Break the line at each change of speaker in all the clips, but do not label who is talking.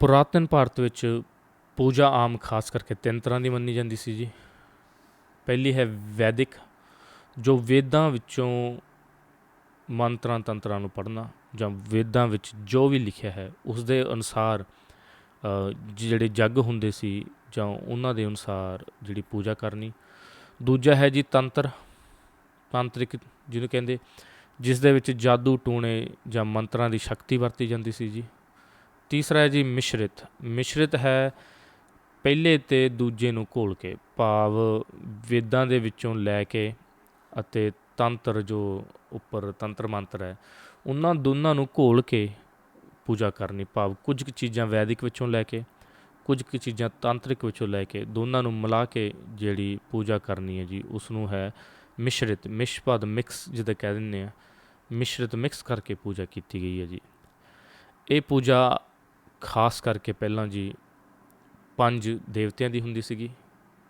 ਪੁਰਾਤਨ ਭਾਰਤ ਵਿੱਚ ਪੂਜਾ ਆਮ ਖਾਸ ਕਰਕੇ ਤਿੰਨ ਤਰ੍ਹਾਂ ਦੀ ਮੰਨੀ ਜਾਂਦੀ ਸੀ ਜੀ। ਪਹਿਲੀ ਹੈ ਵੈਦਿਕ, ਜੋ ਵੇਦਾਂ ਵਿੱਚੋਂ ਮੰਤਰਾਂ ਤੰਤਰਾਂ ਨੂੰ ਪੜ੍ਹਨਾ ਜਾਂ ਵੇਦਾਂ ਵਿੱਚ ਜੋ ਵੀ ਲਿਖਿਆ ਹੈ ਉਸ ਦੇ ਅਨੁਸਾਰ ਜਿਹੜੇ ਜੱਗ ਹੁੰਦੇ ਸੀ ਜਾਂ ਉਹਨਾਂ ਦੇ ਅਨੁਸਾਰ ਜਿਹੜੀ ਪੂਜਾ ਕਰਨੀ। ਦੂਜਾ ਹੈ ਜੀ ਤੰਤਰ, ਤਾਂਤਰਿਕ ਜਿਹਨੂੰ ਕਹਿੰਦੇ, ਜਿਸ ਦੇ ਵਿੱਚ ਜਾਦੂ ਟੂਣੇ ਜਾਂ ਮੰਤਰਾਂ ਦੀ ਸ਼ਕਤੀ ਵਰਤੀ ਜਾਂਦੀ ਸੀ ਜੀ। ਤੀਸਰਾ ਹੈ ਜੀ ਮਿਸ਼ਰਿਤ। ਮਿਸ਼ਰਿਤ ਹੈ ਪਹਿਲੇ ਤੇ ਦੂਜੇ ਨੂੰ ਘੋਲ ਕੇ, ਭਾਵ ਵੇਦਾਂ ਦੇ ਵਿੱਚੋਂ ਲੈ ਕੇ ਅਤੇ ਤੰਤਰ ਜੋ ਉੱਪਰ ਤੰਤਰ ਮੰਤਰ ਹੈ, ਉਹਨਾਂ ਦੋਨਾਂ ਨੂੰ ਘੋਲ ਕੇ ਪੂਜਾ ਕਰਨੀ, ਭਾਵ ਕੁਝ ਕੁ ਚੀਜ਼ਾਂ ਵੈਦਿਕ ਵਿੱਚੋਂ ਲੈ ਕੇ, ਕੁਝ ਕੁ ਚੀਜ਼ਾਂ ਤਾਂਤਰਿਕ ਵਿੱਚੋਂ ਲੈ ਕੇ, ਦੋਨਾਂ ਨੂੰ ਮਿਲਾ ਕੇ ਜਿਹੜੀ ਪੂਜਾ ਕਰਨੀ ਹੈ ਜੀ ਉਸ ਨੂੰ ਹੈ ਮਿਸ਼ਰਿਤ। ਮਿਸ਼ਪਦ ਮਿਕਸ ਜਿਹਦਾ ਕਹਿ ਦਿੰਦੇ ਆ, ਮਿਸ਼ਰਿਤ ਮਿਕਸ ਕਰਕੇ ਪੂਜਾ ਕੀਤੀ ਗਈ ਹੈ ਜੀ। ਇਹ ਪੂਜਾ ਖਾਸ ਕਰਕੇ ਪਹਿਲਾਂ ਜੀ ਪੰਜ ਦੇਵਤਿਆਂ ਦੀ ਹੁੰਦੀ ਸੀਗੀ।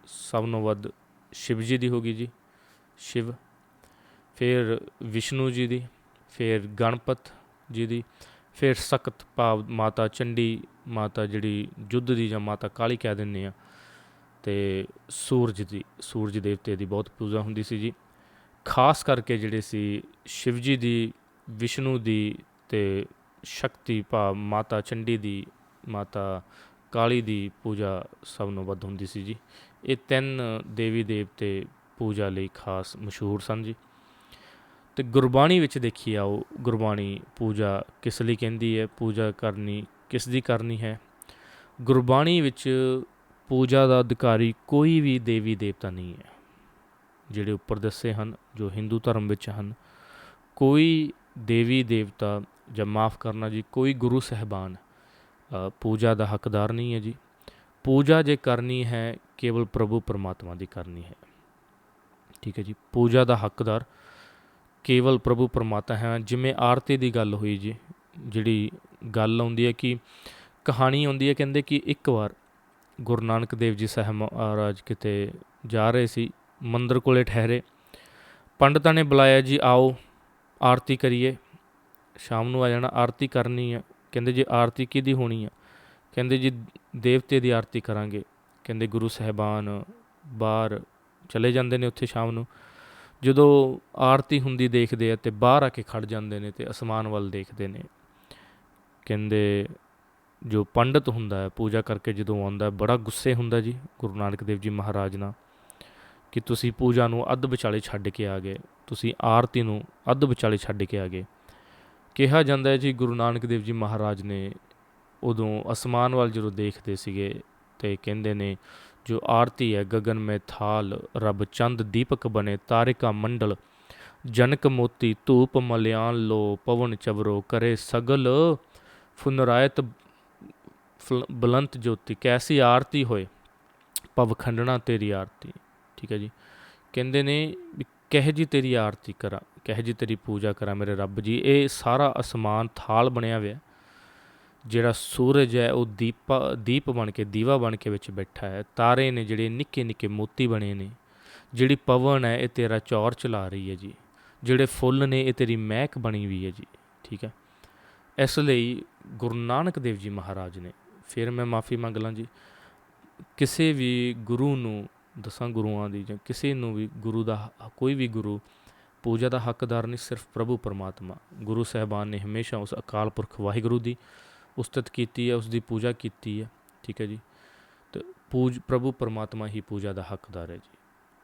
ਸਭ ਨੂੰ ਵੱਧ ਸ਼ਿਵ ਜੀ ਦੀ ਹੋ ਗਈ ਜੀ, ਸ਼ਿਵ। ਫਿਰ ਵਿਸ਼ਨੂੰ ਜੀ ਦੀ, ਫਿਰ ਗਣਪਤ ਜੀ ਦੀ, ਫਿਰ ਸਖਤ ਭਾਵ ਮਾਤਾ ਚੰਡੀ, ਮਾਤਾ ਜਿਹੜੀ ਜੁੱਧ ਦੀ ਜਾਂ ਮਾਤਾ ਕਾਲੀ ਕਹਿ ਦਿੰਦੇ ਆ। ਤੇ ਸੂਰਜ ਦੀ, ਸੂਰਜ ਦੇਵਤੇ ਦੀ ਬਹੁਤ ਪੂਜਾ ਹੁੰਦੀ ਸੀ ਜੀ। ਖਾਸ ਕਰਕੇ ਜਿਹੜੇ ਸੀ ਸ਼ਿਵ ਜੀ ਦੀ, ਵਿਸ਼ਨੂੰ ਦੀ ਤੇ ਸ਼ਕਤੀ ਭਾਵ ਮਾਤਾ ਚੰਡੀ ਦੀ, ਮਾਤਾ ਕਾਲੀ ਦੀ ਪੂਜਾ ਸਭ ਨੂੰ ਵੱਧ ਹੁੰਦੀ ਸੀ ਜੀ। ਇਹ ਤਿੰਨ ਦੇਵੀ ਦੇਵਤੇ ਪੂਜਾ ਲਈ ਖਾਸ ਮਸ਼ਹੂਰ ਸਨ ਜੀ। ਤੇ ਗੁਰਬਾਣੀ ਵਿੱਚ ਦੇਖੀ ਆਓ, ਗੁਰਬਾਣੀ ਪੂਜਾ ਕਿਸ ਲਈ ਕਹਿੰਦੀ ਹੈ, ਪੂਜਾ ਕਰਨੀ ਕਿਸ ਦੀ ਕਰਨੀ ਹੈ? ਗੁਰਬਾਣੀ ਵਿੱਚ ਪੂਜਾ ਦਾ ਅਧਿਕਾਰੀ ਕੋਈ ਵੀ ਦੇਵੀ ਦੇਵਤਾ ਨਹੀਂ ਹੈ। ਜਿਹੜੇ ਉੱਪਰ ਦੱਸੇ ਹਨ, ਜੋ ਹਿੰਦੂ ਧਰਮ ਵਿੱਚ ਹਨ, ਕੋਈ ਦੇਵੀ ਦੇਵਤਾ ਜਾਂ ਮਾਫ ਕਰਨਾ ਜੀ, ਕੋਈ ਗੁਰੂ ਸਹਿਬਾਨ ਪੂਜਾ ਦਾ ਹੱਕਦਾਰ ਨਹੀਂ ਹੈ ਜੀ। ਪੂਜਾ ਜੇ ਕਰਨੀ ਹੈ, ਕੇਵਲ ਪ੍ਰਭੂ ਪਰਮਾਤਮਾ ਦੀ ਕਰਨੀ ਹੈ। ਠੀਕ ਹੈ ਜੀ, ਪੂਜਾ ਦਾ ਹੱਕਦਾਰ ਕੇਵਲ ਪ੍ਰਭੂ ਪਰਮਾਤਮਾ ਹੈ। ਜਿਵੇਂ ਆਰਤੀ ਦੀ ਗੱਲ ਹੋਈ ਜੀ, ਜਿਹੜੀ ਗੱਲ ਆਉਂਦੀ ਹੈ ਕਿ ਕਹਾਣੀ ਆਉਂਦੀ ਹੈ, ਕਹਿੰਦੇ ਕਿ ਇੱਕ ਵਾਰ ਗੁਰੂ ਨਾਨਕ ਦੇਵ ਜੀ ਸਾਹਿਬ ਮਹਾਰਾਜ ਕਿਤੇ ਜਾ ਰਹੇ ਸੀ, ਮੰਦਰ ਕੋਲੇ ਠਹਿਰੇ। ਪੰਡਤਾਂ ਨੇ ਬੁਲਾਇਆ ਜੀ, ਆਓ ਆਰਤੀ ਕਰੀਏ। ਸ਼ਾਮ ਨੂੰ ਆ ਜਾਣਾ, ਆਰਤੀ ਕਰਨੀ ਆ। ਕਹਿੰਦੇ ਜੀ ਆਰਤੀ ਕਿਹਦੀ ਹੋਣੀ ਆ? ਕਹਿੰਦੇ ਜੀ ਦੇਵਤੇ ਦੀ ਆਰਤੀ ਕਰਾਂਗੇ। ਕਹਿੰਦੇ ਗੁਰੂ ਸਾਹਿਬਾਨ ਬਾਹਰ ਚਲੇ ਜਾਂਦੇ ਨੇ ਉੱਥੇ ਸ਼ਾਮ ਨੂੰ। ਜਦੋਂ ਆਰਤੀ ਹੁੰਦੀ ਦੇਖਦੇ ਆ ਤੇ ਬਾਹਰ ਆ ਕੇ ਖੜ ਜਾਂਦੇ ਨੇ ਤੇ ਅਸਮਾਨ ਵੱਲ ਦੇਖਦੇ ਨੇ। ਕਹਿੰਦੇ ਜੋ ਪੰਡਤ ਹੁੰਦਾ ਹੈ, ਪੂਜਾ ਕਰਕੇ ਜਦੋਂ ਆਉਂਦਾ ਬੜਾ ਗੁੱਸੇ ਹੁੰਦਾ ਜੀ ਗੁਰੂ ਨਾਨਕ ਦੇਵ ਜੀ ਮਹਾਰਾਜ ਨਾਲ ਕਿ ਤੁਸੀਂ ਪੂਜਾ ਨੂੰ ਅੱਧ ਵਿਚਾਲੇ ਛੱਡ ਕੇ ਆ ਗਏ। ਤੁਸੀਂ ਆਰਤੀ ਨੂੰ ਅੱਧ ਵਿਚਾਲੇ ਛੱਡ ਕੇ ਆ ਗਏ। ਕਿਹਾ ਜਾਂਦਾ ਹੈ ਜੀ, ਗੁਰੂ ਨਾਨਕ ਦੇਵ ਜੀ ਮਹਾਰਾਜ ਨੇ ਉਦੋਂ ਅਸਮਾਨ ਵੱਲ ਜਦੋਂ ਦੇਖਦੇ ਸੀਗੇ ਤੇ ਕਹਿੰਦੇ ਨੇ, ਜੋ ਆਰਤੀ ਹੈ, ਗਗਨ ਮੇ ਥਾਲ, ਰੱਬ ਚੰਦ ਦੀਪਕ ਬਨੇ ਤਾਰਿਕਾ ਮੰਡਲ, ਜਨਕ ਮੋਤੀ ਧੂਪ ਮਲਿਆਨ ਲੋ, ਪਵਨ ਚਵਰੋ ਕਰੇ ਸਗਲ, ਫੁਨਰਾਇਤ ਬਲੰਤ ਜੋਤੀ, ਕੈਸੀ ਆਰਤੀ ਹੋਏ, ਪਵ ਖੰਡਣਾ ਤੇਰੀ ਆਰਤੀ। ਠੀਕ ਹੈ ਜੀ। ਕਹਿੰਦੇ ਨੇ ਕਹੇ ਜੀ ਤੇਰੀ ਆਰਤੀ ਕਰਾਂ। ਕਹਿ ਜੀ ਤੇਰੀ ਪੂਜਾ ਕਰਾਂ ਮੇਰੇ ਰੱਬ ਜੀ। ਇਹ ਸਾਰਾ ਅਸਮਾਨ ਥਾਲ ਬਣਿਆ ਹੋਇਆ ਜਿਹੜਾ ਸੂਰਜ ਹੈ, ਉਹ ਦੀਪਾ, ਦੀਪ ਬਣ ਕੇ, ਦੀਵਾ ਬਣ ਕੇ ਵਿੱਚ ਬੈਠਾ ਹੈ। ਤਾਰੇ ਨੇ ਜਿਹੜੇ ਨਿੱਕੇ ਨਿੱਕੇ ਮੋਤੀ ਬਣੇ ਨੇ, ਜਿਹੜੀ ਪਵਨ ਹੈ, ਇਹ ਤੇਰਾ ਚੌਰ ਚਲਾ ਰਹੀ ਹੈ ਜੀ। ਜਿਹੜੇ ਫੁੱਲ ਨੇ, ਇਹ ਤੇਰੀ ਮਹਿਕ ਬਣੀ ਹੋਈ ਹੈ ਜੀ। ਠੀਕ ਹੈ। ਇਸ ਲਈ ਗੁਰੂ ਨਾਨਕ ਦੇਵ ਜੀ ਮਹਾਰਾਜ ਨੇ, ਫਿਰ ਮੈਂ ਮਾਫੀ ਮੰਗ ਲਾਂ ਜੀ। ਕਿਸੇ ਵੀ ਗੁਰੂ ਨੂੰ, ਦਸਾਂ ਗੁਰੂਆਂ ਦੀ ਜਾਂ ਕਿਸੇ ਨੂੰ ਵੀ ਗੁਰੂ ਦਾ, ਕੋਈ ਵੀ ਗੁਰੂ ਪੂਜਾ ਦਾ ਹੱਕਦਾਰ ਨਹੀਂ, ਸਿਰਫ ਪ੍ਰਭੂ ਪਰਮਾਤਮਾ। ਗੁਰੂ ਸਾਹਿਬਾਨ ਨੇ ਹਮੇਸ਼ਾ ਉਸ ਅਕਾਲ ਪੁਰਖ ਵਾਹਿਗੁਰੂ ਦੀ ਉਸਤਤ ਕੀਤੀ ਹੈ ਉਸ ਦੀ ਪੂਜਾ ਕੀਤੀ ਹੈ, ਠੀਕ ਹੈ ਜੀ? ਤੇ ਪੂਜ, ਪ੍ਰਭੂ ਪਰਮਾਤਮਾ ਹੀ ਪੂਜਾ ਦਾ ਹੱਕਦਾਰ ਹੈ ਜੀ,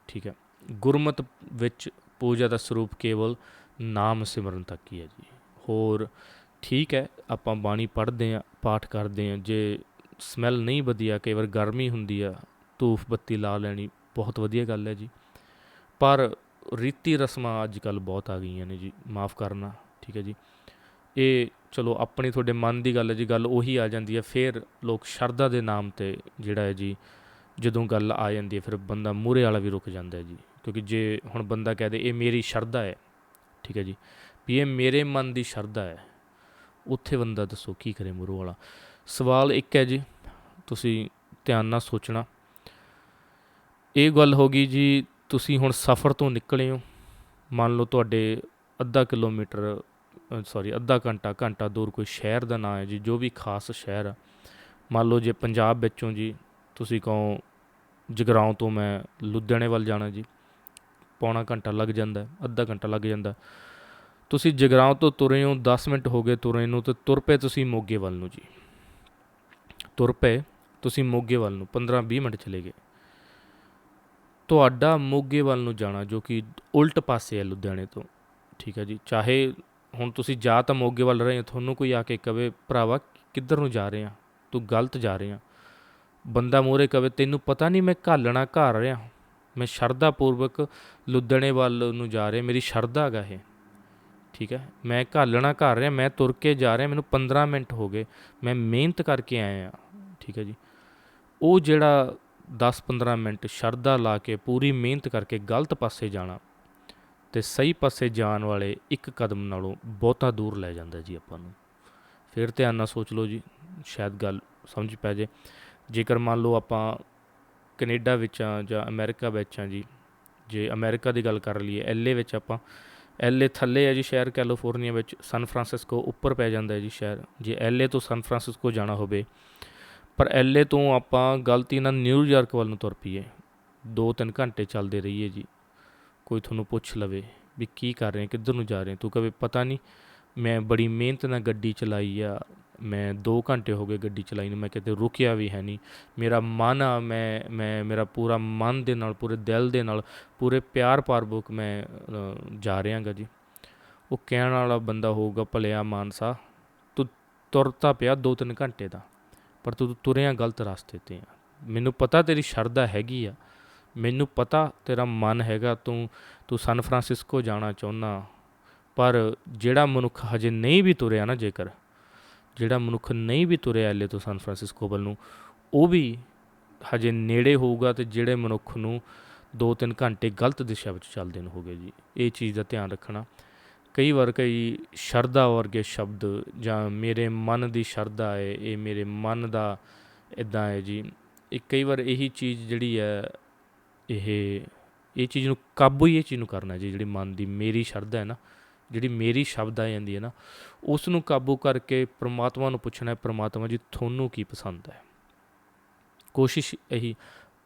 ਠੀਕ ਹੈ? ਗੁਰਮਤ ਵਿੱਚ ਪੂਜਾ ਦਾ ਸਰੂਪ ਕੇਵਲ ਨਾਮ ਸਿਮਰਨ ਤੱਕ ਹੀ ਹੈ ਜੀ। ਹੋਰ ਠੀਕ ਹੈ, ਆਪਾਂ ਬਾਣੀ ਪੜ੍ਹਦੇ ਆ ਪਾਠ ਕਰਦੇ ਆ ਜੇ ਸਮੈਲ ਨਹੀਂ ਵਧੀਆ, ਕਈ ਵਾਰ ਗਰਮੀ ਹੁੰਦੀ ਆ, ਧੂਫ ਬੱਤੀ ਲਾ ਲੈਣੀ, ਬਹੁਤ ਵਧੀਆ ਗੱਲ ਹੈ ਜੀ। ਪਰ ਰੀਤੀ ਰਸਮਾਂ ਅੱਜ ਕੱਲ ਬਹੁਤ ਆ ਗਈਆਂ ਨੇ ਜੀ, ਮਾਫ ਕਰਨਾ, ਠੀਕ ਹੈ ਜੀ। ਇਹ ਚਲੋ ਆਪਣੀ ਤੁਹਾਡੇ ਮਨ ਦੀ ਗੱਲ ਹੈ ਜੀ, ਗੱਲ ਉਹੀ ਆ ਜਾਂਦੀ ਹੈ, ਫਿਰ ਲੋਕ ਸ਼ਰਧਾ ਦੇ ਨਾਮ ਤੇ ਜਿਹੜਾ ਹੈ ਜੀ, ਜਦੋਂ ਗੱਲ ਆ ਜਾਂਦੀ ਹੈ, ਫਿਰ ਬੰਦਾ ਮੂਹਰੇ ਵਾਲਾ ਵੀ ਰੁਕ ਜਾਂਦਾ ਹੈ ਜੀ। ਕਿਉਂਕਿ ਜੇ ਹੁਣ ਬੰਦਾ ਕਹਦੇ ਇਹ ਮੇਰੀ ਸ਼ਰਧਾ ਹੈ, ਠੀਕ ਹੈ ਜੀ, ਵੀ ਇਹ ਮੇਰੇ ਮਨ ਦੀ ਸ਼ਰਧਾ ਹੈ, ਉੱਥੇ ਬੰਦਾ ਦੱਸੋ ਕੀ ਕਰੇ ਮੂਹਰੋਂ ਵਾਲਾ। ਸਵਾਲ ਇੱਕ ਹੈ ਜੀ, ਤੁਸੀਂ ਧਿਆਨ ਨਾਲ ਸੋਚਣਾ। ਇਹ ਗੱਲ ਹੋ ਗਈ ਜੀ ਤੁਸੀਂ ਹੁਣ ਸਫ਼ਰ ਤੋਂ ਨਿਕਲੇ ਹੋ, ਮੰਨ ਲਓ ਤੁਹਾਡੇ ਅੱਧਾ ਕਿਲੋਮੀਟਰ ਸੌਰੀ ਅੱਧਾ ਘੰਟਾ ਘੰਟਾ ਦੂਰ ਕੋਈ ਸ਼ਹਿਰ ਦਾ ਨਾਂ ਹੈ ਜੀ, ਜੋ ਵੀ ਖਾਸ ਸ਼ਹਿਰ ਆ, ਮੰਨ ਲਓ ਜੇ ਪੰਜਾਬ ਵਿੱਚੋਂ ਜੀ, ਤੁਸੀਂ ਕਹੋ ਜਗਰਾਉਂ ਤੋਂ ਮੈਂ ਲੁਧਿਆਣੇ ਵੱਲ ਜਾਣਾ ਜੀ, ਪੌਣਾ ਘੰਟਾ ਲੱਗ ਜਾਂਦਾ, ਅੱਧਾ ਘੰਟਾ ਲੱਗ ਜਾਂਦਾ। ਤੁਸੀਂ ਜਗਰਾਉਂ ਤੋਂ ਤੁਰੇ ਹੋ 10 ਮਿੰਟ ਹੋ ਗਏ ਤੁਰੇ ਨੂੰ, ਤੇ ਤੁਰ ਪਏ ਤੁਸੀਂ ਮੋਗੇ ਵੱਲ ਨੂੰ ਜੀ। ਤੁਰ ਪਏ ਤੁਸੀਂ ਮੋਗੇ ਵੱਲ ਨੂੰ 15-20 ਮਿੰਟ ਚਲੇ ਗਏ। ਤੁਹਾਡਾ ਮੋਗੇ ਵੱਲ ਨੂੰ ਜਾਣਾ, ਜੋ ਕਿ ਉਲਟ ਪਾਸੇ ਹੈ ਲੁਧਿਆਣੇ ਤੋਂ। ਠੀਕ ਹੈ ਜੀ, ਚਾਹੇ ਹੁਣ ਤੁਸੀਂ ਜਾ ਤਾਂ ਮੋਗੇ ਵੱਲ ਰਹੇ ਹੋ, ਤੁਹਾਨੂੰ ਕੋਈ ਆ ਕੇ ਕਵੇ, ਭਰਾਵਾ, ਕਿੱਧਰ ਨੂੰ ਜਾ ਰਹੇ ਆ ਤੂੰ ਗਲਤ ਜਾ ਰਹੇ ਰਿਹਾ ਬੰਦਾ ਮੂਹਰੇ ਕਵੇ, ਤੈਨੂੰ ਪਤਾ ਨਹੀਂ ਮੈਂ ਘਾਲਣਾ ਘਰ ਰਿਹਾ ਮੈਂ ਸ਼ਰਧਾ ਪੂਰਵਕ ਲੁਧਿਆਣੇ ਵੱਲ ਨੂੰ ਜਾ ਰਿਹਾ, ਮੇਰੀ ਸ਼ਰਧਾ ਹੈਗਾ ਇਹ। ਠੀਕ ਹੈ, ਮੈਂ ਘਾਲਣਾ ਘਰ ਰਿਹਾ, ਮੈਂ ਤੁਰ ਕੇ ਜਾ ਰਿਹਾ, ਮੈਨੂੰ 15 ਮਿੰਟ ਹੋ ਗਏ। ਮੈਂ ਮਿਹਨਤ ਕਰਕੇ ਆਇਆ ਠੀਕ ਹੈ ਜੀ, ਉਹ ਜਿਹੜਾ 10-15 ਮਿੰਟ ਸ਼ਰਧਾ ਲਾ ਕੇ ਪੂਰੀ ਮਿਹਨਤ ਕਰਕੇ ਗਲਤ ਪਾਸੇ ਜਾਣਾ ਤੇ ਸਹੀ ਪਾਸੇ ਜਾਣ ਵਾਲੇ ਇੱਕ ਕਦਮ ਨਾਲੋਂ ਬਹੁਤਾ ਦੂਰ ਲੈ ਜਾਂਦਾ ਜੀ ਆਪਾਂ ਨੂੰ। ਫਿਰ ਧਿਆਨ ਨਾਲ ਸੋਚ ਲਓ ਜੀ, ਸ਼ਾਇਦ ਗੱਲ ਸਮਝ ਪੈ ਜੇ। ਜੇਕਰ ਮੰਨ ਲਓ ਆਪਾਂ ਕੈਨੇਡਾ ਵਿੱਚ ਆ ਜਾਂ ਅਮਰੀਕਾ ਵਿੱਚ ਆ ਜੀ, ਜੇ ਅਮਰੀਕਾ ਦੀ ਗੱਲ ਕਰ ਲਈਏ, ਐਲਏ ਵਿੱਚ ਆਪਾਂ, ਐਲਏ ਥੱਲੇ ਹੈ ਜੀ ਸ਼ਹਿਰ ਕੈਲੀਫੋਰਨੀਆ ਵਿੱਚ, ਸਨ ਫਰਾਂਸਿਸਕੋ ਉੱਪਰ ਪੈ ਜਾਂਦਾ ਹੈ ਜੀ ਸ਼ਹਿਰ। ਜੇ ਐਲਏ ਤੋਂ ਸਨ ਫਰਾਂਸਿਸਕੋ ਜਾਣਾ ਹੋਵੇ ਪਰ ਐਲਏ ਤੋਂ ਆਪਾਂ ਗਲਤੀ ਨਾਲ ਨਿਊਯਾਰਕ ਵੱਲ ਨੂੰ ਤੁਰ ਪਈਏ। 2-3 ਘੰਟੇ ਚੱਲਦੇ ਰਹੀਏ ਜੀ। ਕੋਈ ਤੁਹਾਨੂੰ ਪੁੱਛ ਲਵੇ ਵੀ ਕੀ ਕਰ ਰਹੇ ਕਿੱਧਰ ਨੂੰ ਜਾ ਰਹੇ। ਤੂੰ ਕਹੇ ਪਤਾ ਨਹੀਂ ਮੈਂ ਬੜੀ ਮਿਹਨਤ ਨਾਲ ਗੱਡੀ ਚਲਾਈ ਆ। ਮੈਂ 2 ਘੰਟੇ ਹੋ ਗਏ ਗੱਡੀ ਚਲਾਈ ਨੂੰ ਮੈਂ ਕਿਤੇ ਰੁਕਿਆ ਵੀ ਹੈ ਨਹੀਂ। ਮੇਰਾ ਮਨ ਆ ਮੈਂ ਮੈਂ ਮੇਰਾ ਪੂਰਾ ਮਨ ਦੇ ਨਾਲ ਪੂਰੇ ਦਿਲ ਦੇ ਨਾਲ ਪੂਰੇ ਪਿਆਰ ਪਾਰਬੁਕ ਮੈਂ ਅ, ਜਾ ਰਿਹਾਗਾ ਜੀ। ਉਹ ਕਹਿਣ ਵਾਲਾ ਬੰਦਾ ਹੋਊਗਾ ਭਲਿਆ ਮਾਨਸਾ ਤੂੰ ਤੁਰਤਾ ਪਿਆ 2-3 ਘੰਟੇ ਦਾ। ਪਰ ਤੂੰ ਤੁਰਿਆ ਗਲਤ ਰਸਤੇ ਤੇ ਆ। ਮੈਨੂੰ ਪਤਾ ਤੇਰੀ ਸ਼ਰਧਾ ਹੈਗੀ ਆ। ਮੈਨੂੰ ਪਤਾ ਤੇਰਾ ਮਨ ਹੈਗਾ। ਤੂੰ ਤੂੰ ਸਨ ਫਰਾਂਸਿਸਕੋ ਜਾਣਾ ਚਾਹੁੰਦਾ। ਪਰ ਜਿਹੜਾ ਮਨੁੱਖ ਹਜੇ ਨਹੀਂ ਵੀ ਤੁਰਿਆ ਨਾ ਜੇਕਰ, ਜਿਹੜਾ ਮਨੁੱਖ ਨਹੀਂ ਵੀ ਤੁਰਿਆ ਐਲੇ ਤੋਂ ਸਨ ਫਰਾਂਸਿਸਕੋ ਵੱਲ ਨੂੰ, ਉਹ ਵੀ ਹਜੇ ਨੇੜੇ ਹੋਊਗਾ ਤੇ ਜਿਹੜੇ ਮਨੁੱਖ ਨੂੰ 2-3 ਘੰਟੇ ਗਲਤ ਦਿਸ਼ਾ ਵਿੱਚ ਚੱਲਦੇ ਨੂੰ ਹੋਗੇ ਜੀ। ਇਹ ਚੀਜ਼ ਦਾ ਧਿਆਨ ਰੱਖਣਾ। ਕਈ ਵਾਰ ਕਈ ਸ਼ਰਧਾ ਵਰਗੇ ਸ਼ਬਦ ਜਾਂ ਮੇਰੇ ਮਨ ਦੀ ਸ਼ਰਧਾ ਹੈ, ਇਹ ਮੇਰੇ ਮਨ ਦਾ ਇਦਾਂ ਹੈ ਜੀ। ਇਹ ਕਈ ਵਾਰ ਇਹੀ ਚੀਜ਼ ਜਿਹੜੀ ਹੈ, ਇਹ ਇਹ ਚੀਜ਼ ਨੂੰ ਕਾਬੂ ਹੀ ਇਹ ਚੀਜ਼ ਨੂੰ ਕਰਨਾ ਜੀ, ਜਿਹੜੀ ਮਨ ਦੀ ਮੇਰੀ ਸ਼ਰਧਾ ਹੈ ਨਾ, ਜਿਹੜੀ ਮੇਰੀ ਸ਼ਬਦ ਆ ਜਾਂਦੀ ਹੈ ਨਾ ਉਸ ਨੂੰ ਕਾਬੂ ਕਰਕੇ ਪ੍ਰਮਾਤਮਾ ਨੂੰ ਪੁੱਛਣਾ ਹੈ, ਪ੍ਰਮਾਤਮਾ ਜੀ ਤੁਹਾਨੂੰ ਕੀ ਪਸੰਦ ਹੈ? ਕੋਸ਼ਿਸ਼ ਇਹੀ,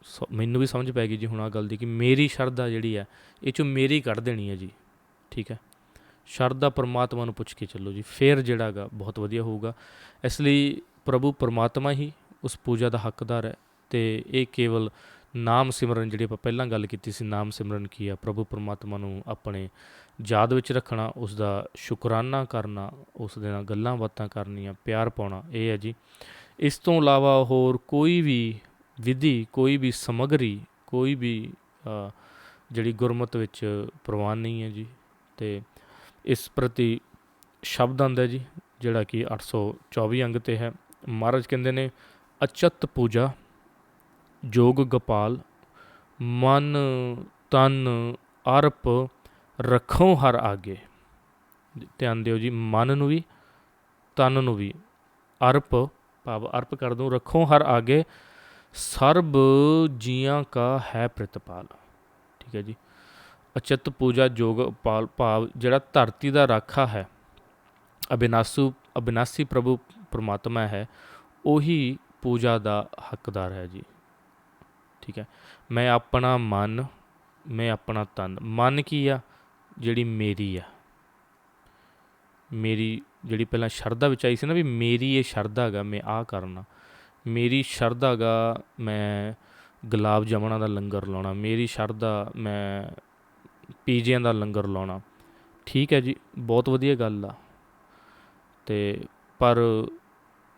ਸ- ਮੈਨੂੰ ਵੀ ਸਮਝ ਪੈ ਗਈ ਜੀ ਹੁਣ ਆ ਗੱਲ ਦੀ ਕਿ ਮੇਰੀ ਸ਼ਰਧਾ ਜਿਹੜੀ ਹੈ, ਇਹ ਚੋਂ ਮੇਰੀ ਕੱਢ ਦੇਣੀ ਹੈ ਜੀ, ਠੀਕ ਹੈ? ਸ਼ਰਧਾ ਪਰਮਾਤਮਾ ਨੂੰ ਪੁੱਛ ਕੇ ਚੱਲੋ ਜੀ, ਫਿਰ ਜਿਹੜਾਗਾ ਬਹੁਤ ਵਧੀਆ ਹੋਊਗਾ। ਇਸ ਲਈ ਪ੍ਰਭੂ ਪਰਮਾਤਮਾ ਹੀ ਉਸ ਪੂਜਾ ਦਾ ਹੱਕਦਾਰ ਹੈ ਤੇ ਇਹ ਕੇਵਲ ਨਾਮ ਸਿਮਰਨ ਜਿਹੜੀ ਆਪਾਂ ਪਹਿਲਾਂ ਗੱਲ ਕੀਤੀ ਸੀ, ਨਾਮ ਸਿਮਰਨ ਕੀ ਆ, ਪ੍ਰਭੂ ਪਰਮਾਤਮਾ ਨੂੰ ਆਪਣੇ ਯਾਦ ਵਿੱਚ ਰੱਖਣਾ ਉਸ ਦਾ ਸ਼ੁਕਰਾਨਾ ਕਰਨਾ ਉਸ ਦੇ ਨਾਲ ਗੱਲਾਂ ਬਾਤਾਂ ਕਰਨੀਆਂ, ਪਿਆਰ ਪਾਉਣਾ, ਇਹ ਹੈ ਜੀ। ਇਸ ਤੋਂ ਇਲਾਵਾ ਹੋਰ ਕੋਈ ਵੀ ਵਿਧੀ, ਕੋਈ ਵੀ ਸਮਗਰੀ, ਕੋਈ ਵੀ ਜਿਹੜੀ ਗੁਰਮਤ ਵਿੱਚ ਪ੍ਰਵਾਨ ਨਹੀਂ ਹੈ ਜੀ, ਤੇ ਇਸ ਪ੍ਰਤੀ ਸ਼ਬਦ ਆਉਂਦਾ ਜੀ, ਜਿਹੜਾ ਕਿ 824 ਅੰਗ ਤੇ ਹੈ। ਮਹਾਰਾਜ ਕਹਿੰਦੇ ਨੇ, ਅਚਤ ਪੂਜਾ, ਜੋਗ ਗੋਪਾਲ, ਮਨ ਤਨ ਅਰਪ, ਰੱਖੋ ਹਰ ਆਗੇ। ਧਿਆਨ ਦਿਓ ਜੀ, ਮਨ ਨੂੰ ਵੀ, ਤਨ ਨੂੰ ਵੀ, ਅਰਪ, ਭਾਵ ਅਰਪ ਕਰ ਦੂੰ, ਰੱਖੋ ਹਰ ਆਗੇ, ਸਰਬ ਜੀਆਂ ਕਾ ਹੈ ਪ੍ਰਤਪਾਲ। ਠੀਕ ਹੈ ਜੀ। ਅਚਤ ਪੂਜਾ ਯੋਗ ਪਾਲ ਭਾਵ ਜਿਹੜਾ ਧਰਤੀ ਦਾ ਰਾਖਾ ਹੈ, ਅਬਿਨਾਸੂ ਅਬਿਨਾਸੀ ਪ੍ਰਭੂ ਪ੍ਰਮਾਤਮਾ ਹੈ, ਉਹੀ ਪੂਜਾ ਦਾ ਹੱਕਦਾਰ ਹੈ ਜੀ। ਠੀਕ ਹੈ? ਮੈਂ ਆਪਣਾ ਮਨ, ਮੈਂ ਆਪਣਾ ਤਨ, ਮਨ ਕੀ ਆ? ਜਿਹੜੀ ਮੇਰੀ ਆ। ਮੇਰੀ ਜਿਹੜੀ ਪਹਿਲਾਂ ਸ਼ਰਧਾ ਵਿੱਚ ਆਈ ਸੀ ਨਾ ਵੀ ਮੇਰੀ ਇਹ ਸ਼ਰਧਾ ਹੈਗਾ, ਮੈਂ ਆਹ ਕਰਨਾ ਮੇਰੀ ਸ਼ਰਧਾ ਹੈਗਾ, ਮੈਂ ਗੁਲਾਬ ਜਾਮਣਾ ਦਾ ਲੰਗਰ ਲਾਉਣਾ, ਮੇਰੀ ਸ਼ਰਧਾ ਮੈਂ ਪੀਜਿਆਂ ਦਾ ਲੰਗਰ ਲਾਉਣਾ। ਠੀਕ ਹੈ ਜੀ, ਬਹੁਤ ਵਧੀਆ ਗੱਲ ਆ। ਤੇ ਪਰ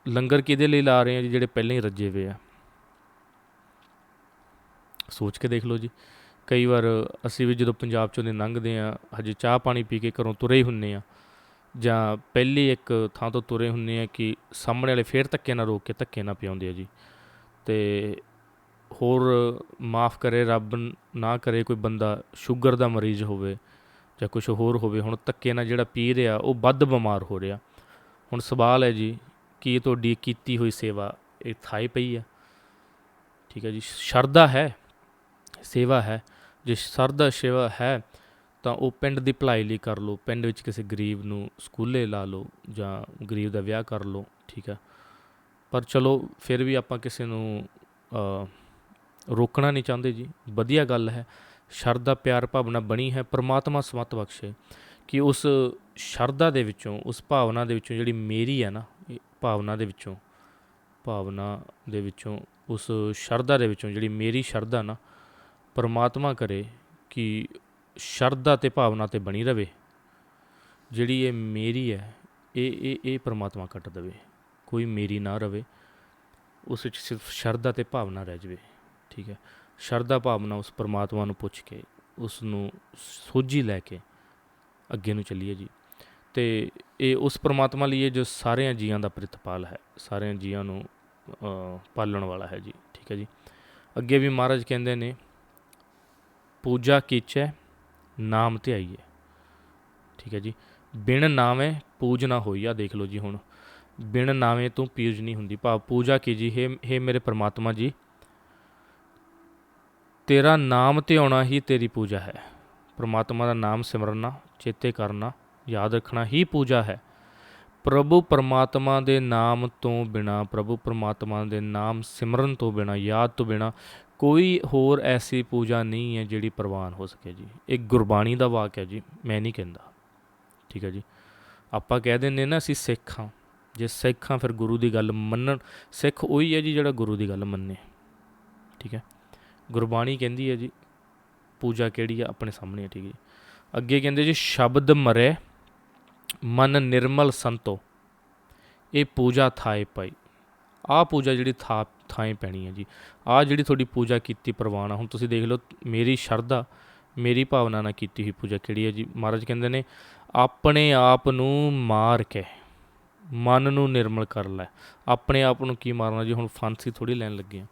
ਲੰਗਰ ਕਿਹਦੇ ਲਈ ਲਾ ਰਹੇ ਆ ਜੀ, ਜਿਹੜੇ ਪਹਿਲਾਂ ਹੀ ਰੱਜੇ ਹੋਏ ਆ? ਸੋਚ ਕੇ ਦੇਖ ਲਓ ਜੀ। ਕਈ ਵਾਰ ਅਸੀਂ ਵੀ ਜਦੋਂ ਪੰਜਾਬ ਚੋਂ ਦੀ ਲੰਘਦੇ ਆ, ਹਜੇ ਚਾਹ ਪਾਣੀ ਪੀ ਕੇ ਘਰੋਂ ਤੁਰੇ ਹੀ ਹੁੰਨੇ ਆ, ਜਾਂ ਪਹਿਲੀ ਇੱਕ ਥਾਂ ਤੋਂ ਤੁਰੇ ਹੁੰਨੇ ਆ ਕਿ ਸਾਹਮਣੇ ਵਾਲੇ ਫੇਰ ਧੱਕੇ ਨਾਲ ਰੋਕ ਕੇ ਧੱਕੇ ਨਾਲ ਪਿਆਉਂਦੇ ਆ ਜੀ। ਤੇ ਹੋਰ ਮਾਫ ਕਰੇ, ਰੱਬ ਨਾ ਕਰੇ ਕੋਈ ਬੰਦਾ ਸ਼ੂਗਰ ਦਾ ਮਰੀਜ਼ ਹੋਵੇ ਜਾਂ ਕੁਝ ਹੋਰ ਹੋਵੇ, ਹੁਣ ਧੱਕੇ ਨਾਲ ਜਿਹੜਾ ਪੀ ਰਿਹਾ, ਉਹ ਵੱਧ ਬਿਮਾਰ ਹੋ ਰਿਹਾ। ਹੁਣ ਸਵਾਲ ਹੈ ਜੀ, ਕੀ ਤੁਹਾਡੀ ਕੀਤੀ ਹੋਈ ਸੇਵਾ ਇਹ ਥਾਈ ਪਈ ਆ ਠੀਕ ਹੈ ਜੀ, ਸ਼ਰਧਾ ਹੈ, ਸੇਵਾ ਹੈ। ਜੇ ਸਰਦਾ ਸੇਵਾ ਹੈ, ਤਾਂ ਉਹ ਪਿੰਡ ਦੀ ਭਲਾਈ ਲਈ ਕਰ ਲਓ। ਪਿੰਡ ਵਿੱਚ ਕਿਸੇ ਗਰੀਬ ਨੂੰ ਸਕੂਲੇ ਲਾ ਲਓ ਜਾਂ ਗਰੀਬ ਦਾ ਵਿਆਹ ਕਰ ਲਓ, ਠੀਕ ਹੈ। ਪਰ ਚਲੋ, ਫਿਰ ਵੀ ਆਪਾਂ ਕਿਸੇ ਨੂੰ ਰੋਕਣਾ ਨਹੀਂ ਚਾਹੁੰਦੇ ਜੀ। ਵਧੀਆ ਗੱਲ ਹੈ। ਸ਼ਰਧਾ, ਪਿਆਰ ਭਾਵਨਾ ਬਣੀ ਹੈ। ਪ੍ਰਮਾਤਮਾ ਸਮਤ ਬਖਸ਼ੇ ਕਿ ਉਸ ਸ਼ਰਧਾ ਦੇ ਵਿੱਚੋਂ, ਉਸ ਭਾਵਨਾ ਦੇ ਵਿੱਚੋਂ ਜਿਹੜੀ ਮੇਰੀ ਹੈ ਨਾ, ਇਹ ਭਾਵਨਾ ਦੇ ਵਿੱਚੋਂ, ਭਾਵਨਾ ਦੇ ਵਿੱਚੋਂ, ਉਸ ਸ਼ਰਧਾ ਦੇ ਵਿੱਚੋਂ ਜਿਹੜੀ ਮੇਰੀ ਸ਼ਰਧਾ ਨਾ, ਪਰਮਾਤਮਾ ਕਰੇ ਕਿ ਸ਼ਰਧਾ ਤੇ ਭਾਵਨਾ ਤੇ ਬਣੀ ਰਵੇ। ਜਿਹੜੀ ਇਹ ਮੇਰੀ ਹੈ, ਇਹ ਇਹ ਇਹ ਪਰਮਾਤਮਾ ਕੱਟ ਦੇਵੇ। ਕੋਈ ਮੇਰੀ ਨਾ ਰਵੇ। ਉਸ ਵਿੱਚ ਸਿਰਫ ਸ਼ਰਧਾ ਤੇ ਭਾਵਨਾ ਰਹਿ ਜਾਵੇ। ਠੀਕ ਹੈ। ਸ਼ਰਧਾ ਭਾਵਨਾ ਉਸ ਪਰਮਾਤਮਾ ਨੂੰ ਪੁੱਛ ਕੇ ਉਸ ਨੂੰ ਸੋਝੀ ਲੈ ਕੇ ਅੱਗੇ ਨੂੰ ਚੱਲੀਏ ਜੀ। ਤੇ ਇਹ ਉਸ ਪਰਮਾਤਮਾ ਲਈ ਹੈ ਜੋ ਸਾਰਿਆਂ ਜੀਆਂ ਦਾ ਪ੍ਰਤਿਪਾਲ ਹੈ, ਸਾਰਿਆਂ ਜੀਆਂ ਨੂੰ ਪਾਲਣ ਵਾਲਾ ਹੈ ਜੀ, ਠੀਕ ਹੈ ਜੀ। ਅੱਗੇ ਵੀ ਮਹਾਰਾਜ ਕਹਿੰਦੇ ਨੇ, ਪੂਜਾ ਕੀਚੈ, ਨਾਮ ਧਿਆਈਏ ਠੀਕ ਹੈ ਜੀ। ਬਿਨ ਨਾਵੇਂ ਪੂਜ ਨਾ ਹੋਈ ਆ ਦੇਖ ਲਓ ਜੀ ਹੁਣ। ਬਿਨ ਨਾਵੇਂ ਤੋਂ ਪੂਜ ਨਹੀਂ ਹੁੰਦੀ। ਭਾਵ ਪੂਜਾ ਕੀਜੀ ਹੈ ਹੈ ਮੇਰੇ ਪਰਮਾਤਮਾ ਜੀ ਤੇਰਾ ਨਾਮ ਧਿਆਉਣਾ ਹੀ ਤੇਰੀ ਪੂਜਾ ਹੈ। ਪ੍ਰਮਾਤਮਾ ਦਾ ਨਾਮ ਸਿਮਰਨਾ, ਚੇਤੇ ਕਰਨਾ, ਯਾਦ ਰੱਖਣਾ ਹੀ ਪੂਜਾ ਹੈ। ਪ੍ਰਭੂ ਪਰਮਾਤਮਾ ਦੇ ਨਾਮ ਤੋਂ ਬਿਨਾ, ਪ੍ਰਭੂ ਪਰਮਾਤਮਾ ਦੇ ਨਾਮ ਸਿਮਰਨ ਤੋਂ ਬਿਨਾ, ਯਾਦ ਤੋਂ ਬਿਨਾ ਕੋਈ ਹੋਰ ਐਸੀ ਪੂਜਾ ਨਹੀਂ ਹੈ ਜਿਹੜੀ ਪ੍ਰਵਾਨ ਹੋ ਸਕੇ ਜੀ। ਇਹ ਗੁਰਬਾਣੀ ਦਾ ਵਾਕ ਹੈ ਜੀ, ਮੈਂ ਨਹੀਂ ਕਹਿੰਦਾ। ਠੀਕ ਹੈ ਜੀ? ਆਪਾਂ ਕਹਿ ਦਿੰਦੇ ਨਾ, ਅਸੀਂ ਸਿੱਖ ਹਾਂ। ਜੇ ਸਿੱਖ ਹਾਂ, ਫਿਰ ਗੁਰੂ ਦੀ ਗੱਲ ਮੰਨਣ, ਸਿੱਖ ਉਹੀ ਹੈ ਜੀ ਜਿਹੜਾ ਗੁਰੂ ਦੀ ਗੱਲ ਮੰਨੇ। ਠੀਕ ਹੈ? ਗੁਰਬਾਣੀ ਕਹਿੰਦੀ ਹੈ ਜੀ, ਪੂਜਾ ਕਿਹੜੀ ਆ? ਆਪਣੇ ਸਾਹਮਣੇ ਆ, ਠੀਕ ਹੈ ਜੀ। ਅੱਗੇ ਕਹਿੰਦੇ ਜੀ, ਸ਼ਬਦ ਮਰੇ, ਮਨ ਨਿਰਮਲ ਸੰਤੋ। ਇਹ ਪੂਜਾ ਥਾਏ ਪਈ। ਆਹ ਪੂਜਾ ਜਿਹੜੀ ਥਾ, ਥਾਏ ਪੈਣੀ ਹੈ ਜੀ। ਆਹ ਜਿਹੜੀ ਤੁਹਾਡੀ ਪੂਜਾ ਕੀਤੀ ਪ੍ਰਵਾਨ ਹੁਣ ਤੁਸੀਂ ਦੇਖ ਲਓ, ਮੇਰੀ ਸ਼ਰਧਾ, ਮੇਰੀ ਭਾਵਨਾ ਨਾਲ ਕੀਤੀ ਹੋਈ ਪੂਜਾ ਕਿਹੜੀ ਹੈ ਜੀ? ਮਹਾਰਾਜ ਕਹਿੰਦੇ ਨੇ, ਆਪਣੇ ਆਪ ਨੂੰ ਮਾਰ ਕੇ, ਮਨ ਨੂੰ ਨਿਰਮਲ ਕਰ ਲੈ। ਆਪਣੇ ਆਪ ਨੂੰ ਕੀ ਮਾਰਨਾ ਜੀ? ਹੁਣ ਫਾਂਸੀ ਥੋੜੀ ਲੈਣ ਲੱਗੇ ਆ।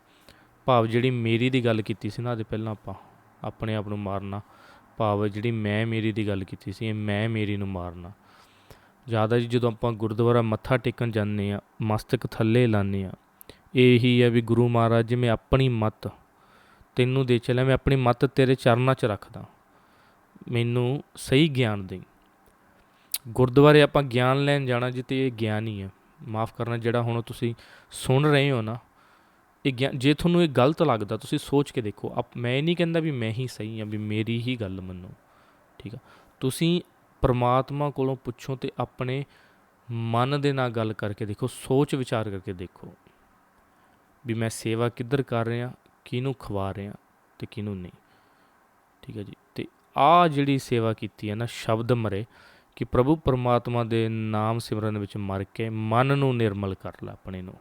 ਭਾਵ ਜਿਹੜੀ ਮੇਰੀ ਦੀ ਗੱਲ ਕੀਤੀ ਸੀ ਨਾ, ਅੱਜ ਪਹਿਲਾਂ ਆਪਾਂ, ਆਪਣੇ ਆਪ ਨੂੰ ਮਾਰਨਾ, ਭਾਵ ਜਿਹੜੀ ਮੈਂ ਮੇਰੀ ਦੀ ਗੱਲ ਕੀਤੀ ਸੀ, ਇਹ ਮੈਂ ਮੇਰੀ ਨੂੰ ਮਾਰਨਾ। ਜ਼ਿਆਦਾ ਜੀ ਜਦੋਂ ਆਪਾਂ ਗੁਰਦੁਆਰਾ ਮੱਥਾ ਟੇਕਣ ਜਾਂਦੇ ਆ ਮਸਤਕ ਥੱਲੇ ਲਾਉਂਦੇ ਆ ਇਹੀ ਹੈ ਵੀ ਗੁਰੂ ਮਹਾਰਾਜ ਜੀ, ਮੈਂ ਆਪਣੀ ਮੱਤ ਤੈਨੂੰ ਦੇ ਚੱਲਿਆ, ਮੈਂ ਆਪਣੀ ਮੱਤ ਤੇਰੇ ਚਰਨਾਂ 'ਚ ਰੱਖਦਾ। ਮੈਨੂੰ ਸਹੀ ਗਿਆਨ ਦੇ ਗੁਰਦੁਆਰੇ ਆਪਾਂ ਗਿਆਨ ਲੈਣ ਜਾਣਾ ਜੀ, ਤੇ ਇਹ ਗਿਆਨ ਹੀ ਹੈ। ਮਾਫ ਕਰਨਾ, ਜਿਹੜਾ ਹੁਣ ਤੁਸੀਂ ਸੁਣ ਰਹੇ ਹੋ ਨਾ ਇਹ ਗਿਆਨ, ਜੇ ਤੁਹਾਨੂੰ ਇਹ ਗਲਤ ਲੱਗਦਾ, ਤੁਸੀਂ ਸੋਚ ਕੇ ਦੇਖੋ, ਆਪ, ਮੈਂ ਇਹ ਨਹੀਂ ਕਹਿੰਦਾ ਵੀ ਮੈਂ ਹੀ ਸਹੀ ਹਾਂ, ਵੀ ਮੇਰੀ ਹੀ ਗੱਲ ਮੰਨੋ, ਠੀਕ ਆ? ਤੁਸੀਂ ਪਰਮਾਤਮਾ ਕੋਲੋਂ ਪੁੱਛੋ ਤੇ ਆਪਣੇ ਮਨ ਦੇ ਨਾਲ ਗੱਲ ਕਰਕੇ ਦੇਖੋ, ਸੋਚ ਵਿਚਾਰ ਕਰਕੇ ਦੇਖੋ, ਵੀ ਮੈਂ ਸੇਵਾ ਕਿੱਧਰ ਕਰ ਰਿਹਾ, ਕਿਹਨੂੰ ਖਵਾ ਰਿਹਾ ਤੇ ਕਿਹਨੂੰ ਨਹੀਂ, ਠੀਕ ਹੈ ਜੀ? ਤੇ ਆ ਜਿਹੜੀ ਸੇਵਾ ਕੀਤੀ ਹੈ ਨਾ, ਸ਼ਬਦ ਮਰੇ, ਕਿ ਪ੍ਰਭੂ ਪਰਮਾਤਮਾ ਦੇ ਨਾਮ ਸਿਮਰਨ ਵਿੱਚ ਮਰ ਕੇ ਮਨ ਨੂੰ ਨਿਰਮਲ ਕਰ ਲੈ ਆਪਣੇ ਨੂੰ।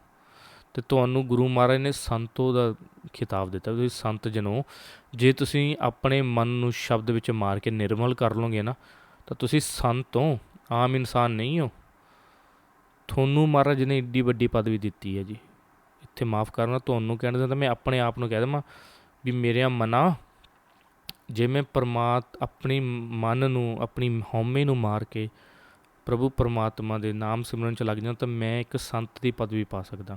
ਤੇ ਤੁਹਾਨੂੰ ਗੁਰੂ ਮਹਾਰਾਜ ਨੇ ਸੰਤੋ ਦਾ ਖਿਤਾਬ ਦਿੱਤਾ ਤੁਸੀਂ ਸੰਤ ਜਨੋ, ਜੇ ਤੁਸੀਂ ਆਪਣੇ ਮਨ ਨੂੰ ਸ਼ਬਦ ਵਿੱਚ ਮਾਰ ਕੇ ਨਿਰਮਲ ਕਰ ਲਓਗੇ ਨਾ, ਤਾਂ ਤੁਸੀਂ ਸੰਤ ਹੋ, ਆਮ ਇਨਸਾਨ ਨਹੀਂ ਹੋ। ਤੁਹਾਨੂੰ ਮਹਾਰਾਜ ਨੇ ਏਡੀ ਵੱਡੀ ਪਦਵੀ ਦਿੱਤੀ ਹੈ ਜੀ। ਇੱਥੇ ਮਾਫ ਕਰਨਾ, ਤੁਹਾਨੂੰ ਕਹਿਣ ਦਾ ਮੈਂ ਆਪਣੇ ਆਪ ਨੂੰ ਕਹਿ ਦਵਾਂ ਵੀ ਮੇਰਿਆਂ ਮਨਾ, ਜੇ ਮੈਂ ਪਰਮਾਤ, ਆਪਣੀ ਮਨ ਨੂੰ, ਆਪਣੀ ਹਉਮੈ ਨੂੰ ਮਾਰ ਕੇ ਪ੍ਰਭੂ ਪਰਮਾਤਮਾ ਦੇ ਨਾਮ ਸਿਮਰਨ ਚ ਲੱਗ ਜਾਂ ਤਾਂ ਮੈਂ ਇੱਕ ਸੰਤ ਦੀ ਪਦਵੀ ਪਾ ਸਕਦਾ।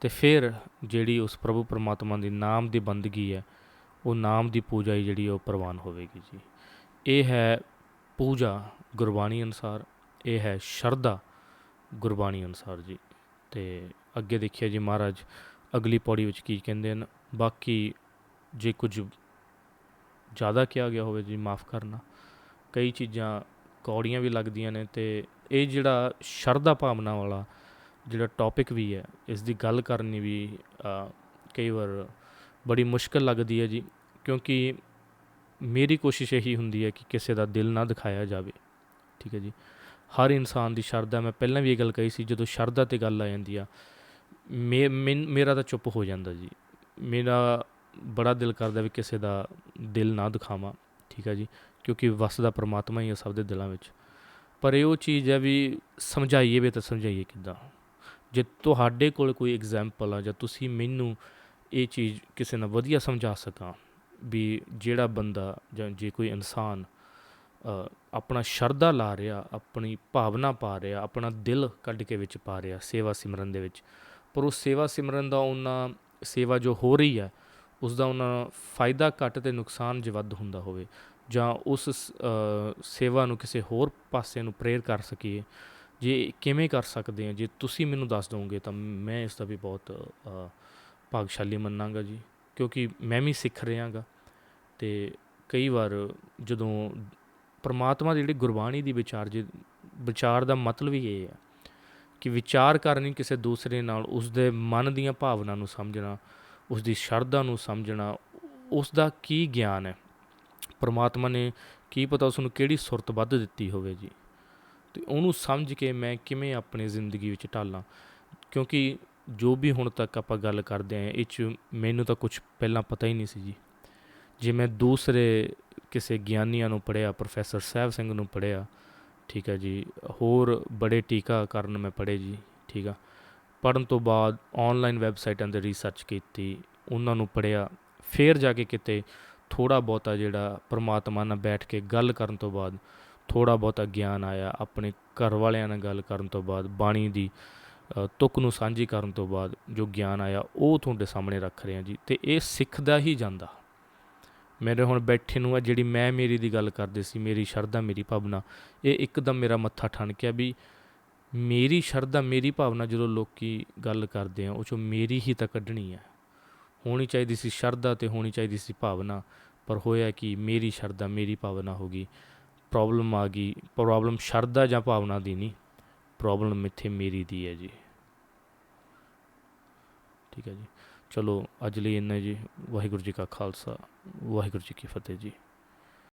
ਤੇ ਫਿਰ ਜਿਹੜੀ ਉਸ ਪ੍ਰਭੂ ਪਰਮਾਤਮਾ ਦੀ ਨਾਮ ਦੀ ਬੰਦਗੀ ਹੈ, ਉਹ ਨਾਮ ਦੀ ਪੂਜਾ ਹੀ ਜਿਹੜੀ ਉਹ ਪ੍ਰਵਾਨ ਹੋਵੇਗੀ ਜੀ। ਇਹ ਹੈ ਪੂਜਾ ਗੁਰਬਾਣੀ ਅਨੁਸਾਰ, ਇਹ ਹੈ ਸ਼ਰਧਾ ਗੁਰਬਾਣੀ ਅਨੁਸਾਰ ਜੀ। ਤੇ ਅੱਗੇ ਦੇਖਿਆ ਜੀ ਮਹਾਰਾਜ, ਅਗਲੀ ਪੌੜੀ ਵਿੱਚ ਕੀ ਕਹਿੰਦੇ ਹਨ, ਬਾਕੀ ਜੇ ਕੁਝ ਜ਼ਿਆਦਾ ਕਿਹਾ ਗਿਆ ਹੋਵੇ ਜੀ ਮਾਫ ਕਰਨਾ, ਕਈ ਚੀਜ਼ਾਂ ਕੌੜੀਆਂ ਵੀ ਲੱਗਦੀਆਂ ਨੇ ਤੇ ਇਹ ਜਿਹੜਾ ਸ਼ਰਧਾ ਭਾਵਨਾ ਵਾਲਾ ਜਿਹੜਾ ਟੌਪਿਕ ਵੀ ਹੈ ਇਸ ਦੀ ਗੱਲ ਕਰਨੀ ਵੀ ਕਈ ਵਾਰ ਬੜੀ ਮੁਸ਼ਕਲ ਲੱਗਦੀ ਹੈ ਜੀ, ਕਿਉਂਕਿ ਮੇਰੀ ਕੋਸ਼ਿਸ਼ ਇਹੀ ਹੁੰਦੀ ਹੈ ਕਿ ਕਿਸੇ ਦਾ ਦਿਲ ਨਾ ਦਿਖਾਇਆ ਜਾਵੇ। ਠੀਕ ਹੈ ਜੀ? ਹਰ ਇਨਸਾਨ ਦੀ ਸ਼ਰਧਾ, ਮੈਂ ਪਹਿਲਾਂ ਵੀ ਇਹ ਗੱਲ ਕਹੀ ਸੀ, ਜਦੋਂ ਸ਼ਰਧਾ ਤੇ ਗੱਲ ਆ ਜਾਂਦੀ ਆ, ਮੇ ਮੈਨ- ਮੇਰਾ ਤਾਂ ਚੁੱਪ ਹੋ ਜਾਂਦਾ ਜੀ। ਮੇਰਾ ਬੜਾ ਦਿਲ ਕਰਦਾ ਵੀ ਕਿਸੇ ਦਾ ਦਿਲ ਨਾ ਦਿਖਾਵਾਂ, ਠੀਕ ਹੈ ਜੀ? ਕਿਉਂਕਿ ਵਸਦਾ ਪਰਮਾਤਮਾ ਹੀ ਹੈ ਸਭ ਦੇ ਦਿਲਾਂ ਵਿੱਚ। ਪਰ ਇਹ ਉਹ ਚੀਜ਼ ਹੈ ਵੀ ਸਮਝਾਈਏ ਵੀ ਤਾਂ ਸਮਝਾਈਏ ਕਿੱਦਾਂ? ਜੇ ਤੁਹਾਡੇ ਕੋਲ ਕੋਈ ਐਗਜ਼ਾਮਪਲ ਆ, ਜਾਂ ਤੁਸੀਂ ਮੈਨੂੰ ਇਹ ਚੀਜ਼ ਕਿਸੇ ਨਾਲ ਵਧੀਆ ਸਮਝਾ ਸਕਾਂ ਵੀ ਜਿਹੜਾ ਬੰਦਾ ਜਾਂ ਜੇ ਕੋਈ ਇਨਸਾਨ ਆਪਣਾ ਸ਼ਰਧਾ ਲਾ ਰਿਹਾ, ਆਪਣੀ ਭਾਵਨਾ ਪਾ ਰਿਹਾ, ਆਪਣਾ ਦਿਲ ਕੱਢ ਕੇ ਵਿੱਚ ਪਾ ਰਿਹਾ ਸੇਵਾ ਸਿਮਰਨ ਦੇ ਵਿੱਚ, ਪਰ ਉਹ ਸੇਵਾ ਸਿਮਰਨ ਦਾ ਉਹਨਾਂ, ਸੇਵਾ ਜੋ ਹੋ ਰਹੀ ਹੈ ਉਸ ਦਾ ਉਹਨਾਂ ਫਾਇਦਾ ਘੱਟ ਤੇ ਨੁਕਸਾਨ ਜੇ ਵੱਧ ਹੁੰਦਾ ਹੋਵੇ, ਜਾਂ ਉਸ ਸੇਵਾ ਨੂੰ ਕਿਸੇ ਹੋਰ ਪਾਸੇ ਨੂੰ ਪ੍ਰੇਰ ਕਰ ਸਕੀਏ ਜੇ ਕਿਵੇਂ ਕਰ ਸਕਦੇ ਆ ਜੇ ਤੁਸੀਂ ਮੈਨੂੰ ਦੱਸ ਦੋਗੇ ਤਾਂ ਮੈਂ ਇਸ ਦਾ ਵੀ ਬਹੁਤ ਭਾਗਸ਼ਾਲੀ ਮੰਨਾਂਗਾ ਜੀ। ਕਿਉਂਕਿ ਮੈਂ ਵੀ ਸਿੱਖ ਰਿਹਾਗਾ ਤੇ ਕਈ ਵਾਰ ਜਦੋਂ ਪਰਮਾਤਮਾ ਦੀ ਜਿਹੜੀ ਗੁਰਬਾਣੀ ਦੀ ਵਿਚਾਰ ਜੇ, ਵਿਚਾਰ ਦਾ ਮਤਲਬ ਹੀ ਇਹ ਹੈ ਕਿ ਵਿਚਾਰ ਕਰਨੀ ਕਿਸੇ ਦੂਸਰੇ ਨਾਲ ਉਸ ਦੇ ਮਨ ਦੀਆਂ ਭਾਵਨਾ ਨੂੰ ਸਮਝਣਾ ਉਸ ਦੀ ਸ਼ਰਧਾ ਨੂੰ ਸਮਝਣਾ ਉਸ ਦਾ ਕੀ ਗਿਆਨ ਹੈ? ਪਰਮਾਤਮਾ ਨੇ ਕੀ ਪਤਾ ਉਸ ਨੂੰ ਕਿਹੜੀ ਸੁਰਤ ਵੱਧ ਦਿੱਤੀ ਹੋਵੇ ਜੀ। ਤੇ ਉਹਨੂੰ ਸਮਝ ਕੇ ਮੈਂ ਕਿਵੇਂ ਆਪਣੀ ਜ਼ਿੰਦਗੀ ਵਿੱਚ ਢਾਲਾਂ। ਕਿਉਂਕਿ ਜੋ ਵੀ ਹੁਣ ਤੱਕ ਆਪਾਂ ਗੱਲ ਕਰਦੇ ਆਂ ਇਹ 'ਚ ਮੈਨੂੰ ਤਾਂ ਕੁਝ ਪਹਿਲਾਂ ਪਤਾ ਹੀ ਨਹੀਂ ਸੀ ਜੀ। ਜੇ ਮੈਂ ਦੂਸਰੇ ਕਿਸੇ ਗਿਆਨੀਆਂ ਨੂੰ ਪੜ੍ਹਿਆ, ਪ੍ਰੋਫੈਸਰ ਸਾਹਿਬ ਸਿੰਘ ਨੂੰ ਪੜ੍ਹਿਆ, ਠੀਕ ਹੈ ਜੀ, ਹੋਰ ਬੜੇ ਟੀਕਾਕਰਨ ਮੈਂ ਪੜ੍ਹੇ ਜੀ, ਠੀਕ ਆ। ਪੜਨ ਤੋਂ ਬਾਅਦ ਆਨਲਾਈਨ ਵੈਬਸਾਈਟਾਂ 'ਤੇ ਰਿਸਰਚ ਕੀਤੀ, ਉਹਨਾਂ ਨੂੰ ਪੜ੍ਹਿਆ, ਫੇਰ ਜਾ ਕੇ ਕਿਤੇ ਥੋੜਾ ਬਹੁਤਾ ਜਿਹੜਾ ਪਰਮਾਤਮਾ ਨਾਲ ਬੈਠ ਕੇ ਗੱਲ ਕਰਨ ਤੋਂ ਬਾਅਦ ਥੋੜਾ ਬਹੁਤਾ ਗਿਆਨ ਆਇਆ ਆਪਣੇ ਘਰ ਵਾਲਿਆਂ ਨਾਲ ਗੱਲ ਕਰਨ ਤੋਂ ਬਾਅਦ ਬਾਣੀ ਦੀ ਅ, ਤੁਕ ਨੂੰ ਸਾਂਝੀ ਕਰਨ ਤੋਂ ਬਾਅਦ ਜੋ ਗਿਆਨ ਆਇਆ ਉਹ ਤੁਹਾਡੇ ਸਾਹਮਣੇ ਰੱਖ ਰਿਹਾ ਜੀ। ਤੇ ਇਹ ਸਿੱਖਦਾ ਹੀ ਜਾਂਦਾ। ਮੇਰੇ ਹੁਣ ਬੈਠੇ ਨੂੰ ਆ ਜਿਹੜੀ ਮੈਂ ਮੇਰੀ ਦੀ ਗੱਲ ਕਰਦੇ ਸੀ ਮੇਰੀ ਸ਼ਰਧਾ ਮੇਰੀ ਭਾਵਨਾ ਇਹ ਇੱਕਦਮ ਮੇਰਾ ਮੱਥਾ ਠਣਕਿਆ ਵੀ ਮੇਰੀ ਸ਼ਰਧਾ ਮੇਰੀ ਭਾਵਨਾ ਜਦੋਂ ਲੋਕੀ ਗੱਲ ਕਰਦੇ ਆ ਉਹ ਚੋਂ ਮੇਰੀ ਹੀ ਤਾਂ ਕੱਢਣੀ ਹੈ ਹੋਣੀ ਚਾਹੀਦੀ ਸੀ ਸ਼ਰਧਾ ਤੇ ਹੋਣੀ ਚਾਹੀਦੀ ਸੀ ਭਾਵਨਾ ਪਰ ਹੋਇਆ ਕਿ ਮੇਰੀ ਸ਼ਰਧਾ ਮੇਰੀ ਭਾਵਨਾ ਹੋ ਗਈ। ਪ੍ਰੋਬਲਮ ਆ ਗਈ ਪ੍ਰੋਬਲਮ ਸ਼ਰਧਾ ਜਾਂ ਭਾਵਨਾ ਦੀ ਨਹੀਂ ਪ੍ਰੋਬਲਮ ਇੱਥੇ ਮੇਰੀ ਦੀ ਹੈ ਜੀ। ਠੀਕ ਹੈ ਜੀ। ਚਲੋ, ਅੱਜ ਲਈ ਇੰਨਾ ਜੀ। ਵਾਹਿਗੁਰੂ ਜੀ ਕਾ ਖਾਲਸਾ, ਵਾਹਿਗੁਰੂ ਜੀ ਕੀ ਫਤਿਹ ਜੀ।